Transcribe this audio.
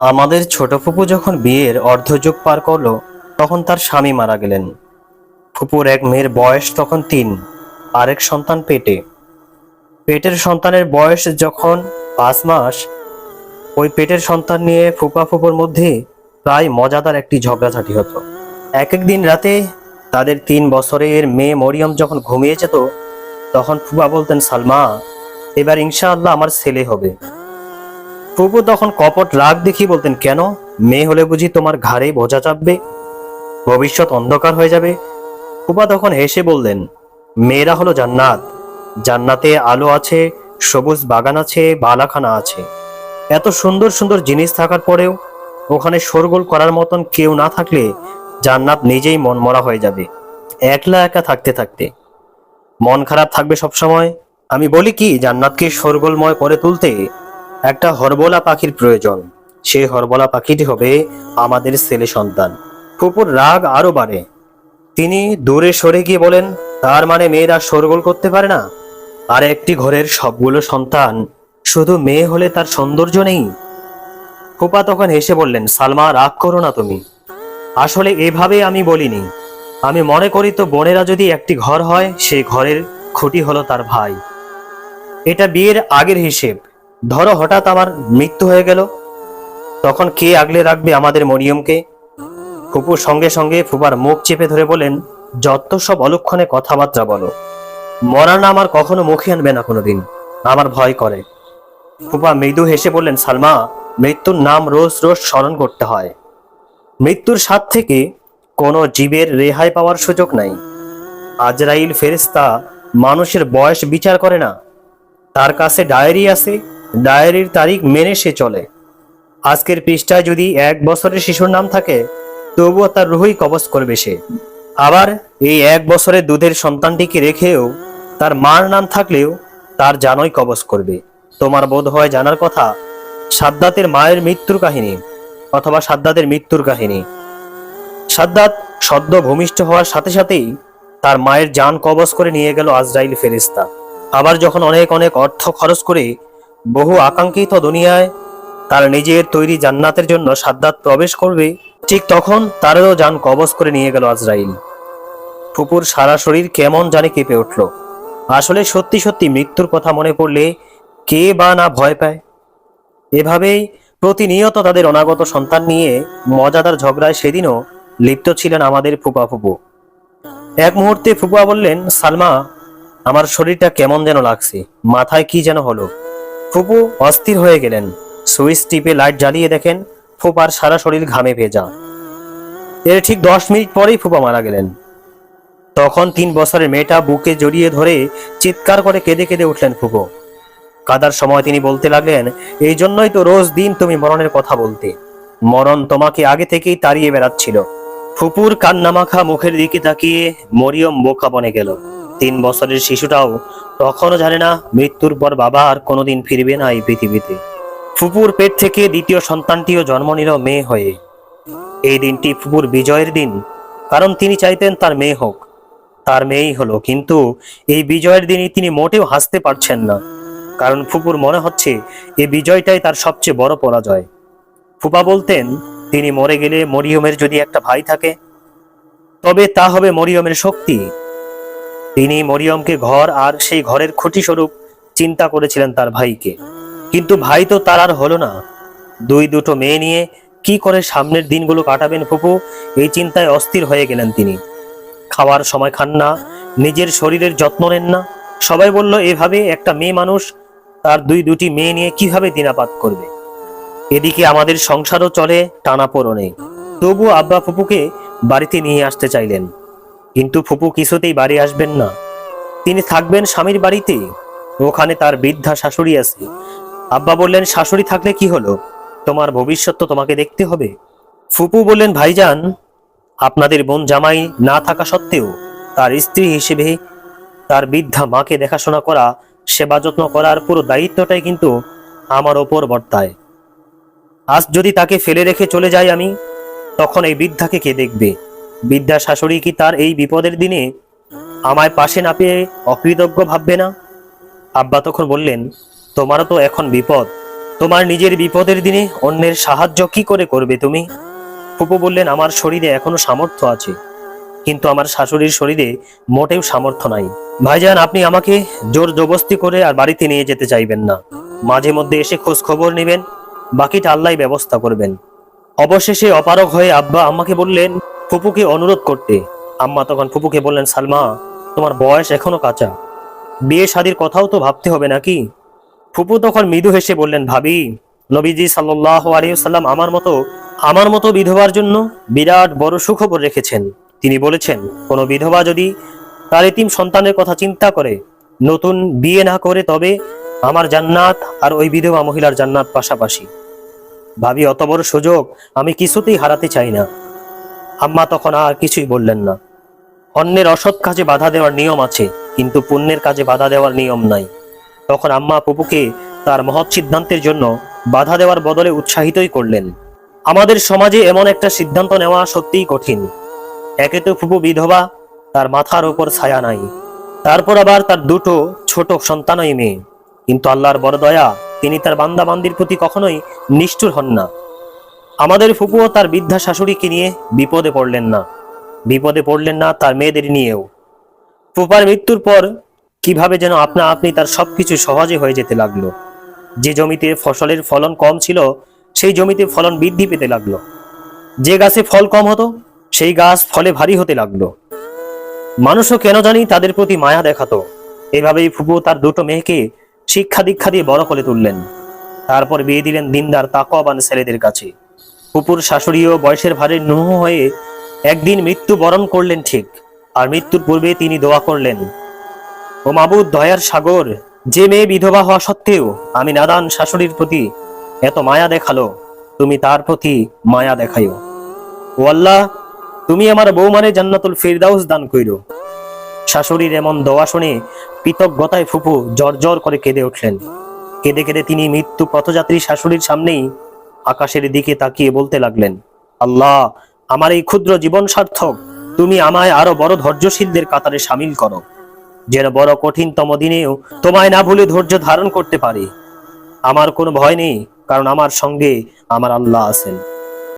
আমাদের ছোট ফুপু যখন বিয়ের অর্ধযুগ পার করল, তখন তার স্বামী মারা গেলেন। ফুপুর এক মেয়ের বয়স তখন তিন, আরেক সন্তান পেটে। পেটের সন্তানের বয়স যখন পাঁচ মাস, ওই পেটের সন্তান নিয়ে ফুপা ফুপুর মধ্যে প্রায় মজাদার একটি ঝগড়াঝাটি হতো। এক এক দিন রাতে তাদের তিন বছরের মেয়ে মরিয়ম যখন ঘুমিয়ে যেত, তখন ফুপা বলতেন, সালমা, এবার ইনশাআল্লাহ আমার ছেলে হবে। ফুপু তখন কপট রাগ দেখিয়ে বলতেন, কেন? মেয়ে হলে বুঝি তোমার ঘাড়ে বোঝা চাপবে? ভবিষ্যৎ অন্ধকার হয়ে যাবে? ফুপা তখন হেসে বললেন, মেয়েরা হলো জান্নাত। জান্নাতে আলো আছে, সবুজ বাগান আছে, বালাখানা আছে। এত সুন্দর সুন্দর জিনিস থাকার পরেও ওখানে শোরগোল করার মতন কেউ না থাকলে জান্নাত নিজেই মনমরা হয়ে যাবে, একলা একা থাকতে থাকতে। মন খারাপ থাকবে সবসময়। আমি বলি কি, জান্নাতকে শোরগোলময় করে তুলতে একটা হরবলা পাখির প্রয়োজন। সেই হরবলা পাখিটি হবে আমাদের ছেলে সন্তান। ফুপুর রাগ আরও বাড়ে। তিনি দূরে সরে গিয়ে বলেন, তার মানে মেয়েরা শোরগোল করতে পারে না? আর একটি ঘরের সবগুলো সন্তান, শুধু মেয়ে হলে তার সৌন্দর্য নেই? ফুপা তখন হেসে বললেন, সালমা, রাগ করো না তুমি। আসলে এভাবে আমি বলিনি। আমি মনে করি তো বোনেরা যদি একটি ঘর হয়, সেই ঘরের খুঁটি হলো তার ভাই। এটা বিয়ের আগের হিসেব। ধরো হঠাৎ আমার মৃত্যু হয়ে গেল। তখন কে আগলে রাখবে আমাদের মরিয়মকে? ফুপুর সঙ্গে সঙ্গে ফুপার মুখ চেপে ধরে বলেন যত সব অলক্ষণে কথাবার্তা বলো। মরা না আমার কখনো মুখে আনবে না কোনোদিন। আমার ভয় করে। ফুপা মৃদু হেসে বললেন, সালমা, মৃত্যুর নাম রোজ রোজ স্মরণ করতে হয়। মৃত্যুর স্বাদ থেকে কোনো জীবের রেহাই পাওয়ার সুযোগ নাই। আজরাইল ফেরেস্তা মানুষের বয়স বিচার করে না। তার কাছে ডায়েরি আছে ডায়েরির তারিখ মেনে সে চলে। আজকের পৃষ্ঠায় যদি এক বছরের শিশুর নাম থাকে, তবুও তার রুহই কবজ করবে সে। আবার এই এক বছরের দুধের সন্তানটিকে রেখেও তার মার নাম থাকলেও তার জানই কবজ করবে। তোমার বোধ হয় জানার কথা, সাদ্দাতের মায়ের মৃত্যুর কাহিনী অথবা সাদ্দাতের মৃত্যুর কাহিনী। সাদ্দাত সদ্য ভূমিষ্ঠ হওয়ার সাথে সাথেই তার মায়ের যান কবজ করে নিয়ে গেল আজরাইল ফেরিস্তা আবার যখন অনেক অনেক অর্থ খরচ করে বহু আকাঙ্ক্ষিত দুনিয়ায় তার নিজের তৈরি জান্নাতের জন্য সাদ্দাত প্রবেশ করবে, ঠিক তখন তারও যান কবজ করে নিয়ে গেল আজরাইল। ফুপুর সারা শরীর কেমন জানে কেঁপে উঠল। আসলে সত্যি সত্যি মৃত্যুর কথা মনে পড়লে কে বা না ভয় পায়? এভাবেই প্রতিনিয়ত তাদের অনাগত সন্তান নিয়ে মজাদার ঝগড়ায় সেদিনও লিপ্ত ছিলেন আমাদের ফুপা ফুপু। এক মুহূর্তে ফুপা বললেন, সালমা, আমার শরীরটা কেমন যেন লাগছে, মাথায় কি যেন হলো? ফুপু অস্থির হয়ে গেলেন। সুইচ টিপে লাইট জ্বালিয়ে দেখেন ফুপার সারা শরীর ঘামে ভেজা। এর ঠিক দশ মিনিট পরেই ফুপা মারা গেলেন। তখন তিন বছরের মেয়েটা বুকে জড়িয়ে ধরে চিৎকার করে কেঁদে কেঁদে উঠলেন ফুপো। কাদার সময় তিনি বলতে লাগলেন, এই জন্যই তো রোজ দিন তুমি মরণের কথা বলতে। মরণ তোমাকে আগে থেকেই তাড়িয়ে বেড়াচ্ছিল। ফুপুর কান্নামাখা মুখের দিকে তাকিয়ে মরিয়ম বোকা বনে গেল। তিন বছরের শিশুটাও তখনও জানে না, মৃত্যুর পর বাবা আর কোনোদিন ফিরবে না এই পৃথিবীতে। ফুপুর পেট থেকে দ্বিতীয় সন্তানটিও জন্ম নিল মেয়ে হয়ে। এই দিনটি ফুপুর বিজয়ের দিন, কারণ তিনি চাইতেন তার মেয়ে হোক। তার মেয়েই হলো, কিন্তু এই বিজয়ের দিনই তিনি মোটেও হাসতে পারছেন না। কারণ ফুপুর মনে হচ্ছে এই বিজয়টাই তার সবচেয়ে বড় পরাজয়। ফুপা বলতেন, তিনি মরে গেলে মরিয়মের যদি একটা ভাই থাকে, তবে তা হবে মরিয়মের শক্তি। তিনি মরিয়মকে ঘর আর সেই ঘরের খুঁটি স্বরূপ চিন্তা করেছিলেন তার ভাইকে। কিন্তু ভাই তো তার আর হলো না। দুই দুটো মেয়ে নিয়ে কি করে সামনের দিনগুলো কাটাবেন ফুপু? এই চিন্তায় অস্থির হয়ে গেলেন তিনি। খাওয়ার সময় খান না, নিজের শরীরের যত্ন নেন না। সবাই বলল, এভাবে একটা মেয়ে মানুষ তার দুই দুটি মেয়ে নিয়ে কীভাবে দিনাপাত করবে? এদিকে আমাদের সংসারও চলে টানা নেই তবু আব্বা ফুপুকে বাড়িতে নিয়ে আসতে চাইলেন। কিন্তু ফুপু কিছুতেই বাড়ি আসবেন না। তিনি থাকবেন স্বামীর বাড়িতে। ওখানে তার বৃদ্ধা শাশুড়ি আছে। আব্বা বললেন, শাশুড়ি থাকলে কি হলো? তোমার ভবিষ্যৎ তো তোমাকে দেখতে হবে। ফুপু বললেন, ভাইজান, আপনাদের বোন জামাই না থাকা সত্ত্বেও তার স্ত্রী হিসেবে তার বৃদ্ধা মাকে দেখাশোনা করা, সেবা যত্ন করার পুরো দায়িত্বটাই কিন্তু আমার ওপর বর্তায়। আজ যদি তাকে ফেলে রেখে চলে যাই আমি, তখন এই বৃদ্ধাকে কে দেখবে? বৃদ্ধা শাশুড়ি কি তার এই বিপদের দিনে আমায় পাশে না পেয়ে অকৃতজ্ঞ ভাববে না? আব্বা তখন বললেন, তোমারও তো এখন বিপদ। তোমার নিজের বিপদের দিনে অন্যের সাহায্য কি করে করবে তুমি? ফুপু বললেন, আমার শরীরে এখনও সামর্থ্য আছে, কিন্তু আমার শাশুড়ির শরীরে মোটেও সামর্থ্য নাই। ভাইজান, আপনি আমাকে জোর জবস্তি করে আর বাড়িতে নিয়ে যেতে চাইবেন না। মাঝে মধ্যে এসে খোঁজ খবর নেবেন, বাকিটা আল্লাহ ব্যবস্থা করবেন। অবশেষে অপারগ হয়ে আব্বা আমাকে বললেন ফুপুকে অনুরোধ করতে। আম্মা তখন ফুপুকে বললেন, সালমা, তোমার বয়স এখনও কাঁচা। বিয়ে শাদির কথাও তো ভাবতে হবে নাকি? ফুপু তখন মৃদু হেসে বললেন, ভাবি, নবীজি সাল্লাহ আলিয়াল্লাম আমার মতো আমার মতো বিধবার জন্য বিরাট বড় সুখবর রেখেছেন। তিনি বলেছেন, কোনো বিধবা যদি তার এতিম সন্তানের কথা চিন্তা করে, নতুন বিয়ে না করে, তবে আমার জান্নাত আর ওই বিধবা মহিলার জান্নাত পাশাপাশি। ভাবি, অত বড় সুযোগ আমি কিছুতেই হারাতে চাই না। আম্মা তখন আর কিছুই বললেন না। অন্যের অসৎ কাজে বাধা দেওয়ার নিয়ম আছে, কিন্তু পুণ্যের কাজে বাধা দেওয়ার নিয়ম নাই। তখন আম্মা পুপুকে তার মহৎ সিদ্ধান্তের জন্য বাধা দেওয়ার বদলে উৎসাহিতই করলেন। আমাদের সমাজে এমন একটা সিদ্ধান্ত নেওয়া সত্যিই কঠিন। একে তো ফুপু বিধবা, তার মাথার ওপর ছায়া নাই। তারপর আবার তার দুটো ছোট সন্তানই মেয়ে। কিন্তু আল্লাহর বড় দয়া, তিনি তার বান্দা বান্দির প্রতি কখনোই নিষ্ঠুর হন না। আমাদের ফুপুও তার বৃদ্ধা শাশুড়িকে নিয়ে বিপদে পড়লেন না। বিপদে পড়লেন না তার মেয়েদের নিয়েও। ফুপার মৃত্যুর পর কীভাবে যেন আপনা আপনি তার সবকিছু সহজে হয়ে যেতে লাগল। যে জমিতে ফসলের ফলন কম ছিল, সেই জমিতে ফলন বৃদ্ধি পেতে লাগল। যে গাছে ফল কম হতো, সেই গাছ ফলে ভারী হতে লাগল। মানুষও কেন জানি তাদের প্রতি মায়া দেখাতো। এভাবেই ফুপু তার দুটো মেয়েকে শিক্ষা দীক্ষা দিয়ে বড় করে তুললেন। তারপর বিয়ে দিলেন দিনদার তাকওয়াবান ছেলেদের কাছে। ফুপুর শাশুড়িও বয়সের ভারে নুহ হয়ে একদিন মৃত্যু বরণ করলেন ঠিক, আর মৃত্যুর পূর্বে তিনি দোয়া করলেন, ও মাবুদ, দয়ার সাগর, যে মেয়ে বিধবা হওয়া সত্ত্বেও আমি নাদান শাশুড়ির প্রতি এত মায়া দেখাল, তুমি তার প্রতি মায়া দেখাইও। ও আল্লাহ, তুমি আমার বৌমারে জান্নাতুল ফিরদাউস দান কইরো। শাশুড়ির এমন দোয়া শুনে কৃতজ্ঞতায় ফুপু জর্জর করে কেঁদে উঠলেন। কেঁদে কেঁদে তিনি মৃত্যু পথযাত্রী শাশুড়ির সামনেই আকাশের দিকে তাকিয়ে বলতে লাগলেন, আল্লাহ, আমার এই ক্ষুদ্র জীবন সার্থক। তুমি আমায় আরও বড় ধৈর্যশীলদের কাতারে সামিল করো। যেন বড় কঠিনতম দিনেও তোমায় না ভুলে ধৈর্য ধারণ করতে পারি। আমার কোনো ভয় নেই, কারণ আমার সঙ্গে আমার আল্লাহ আছেন।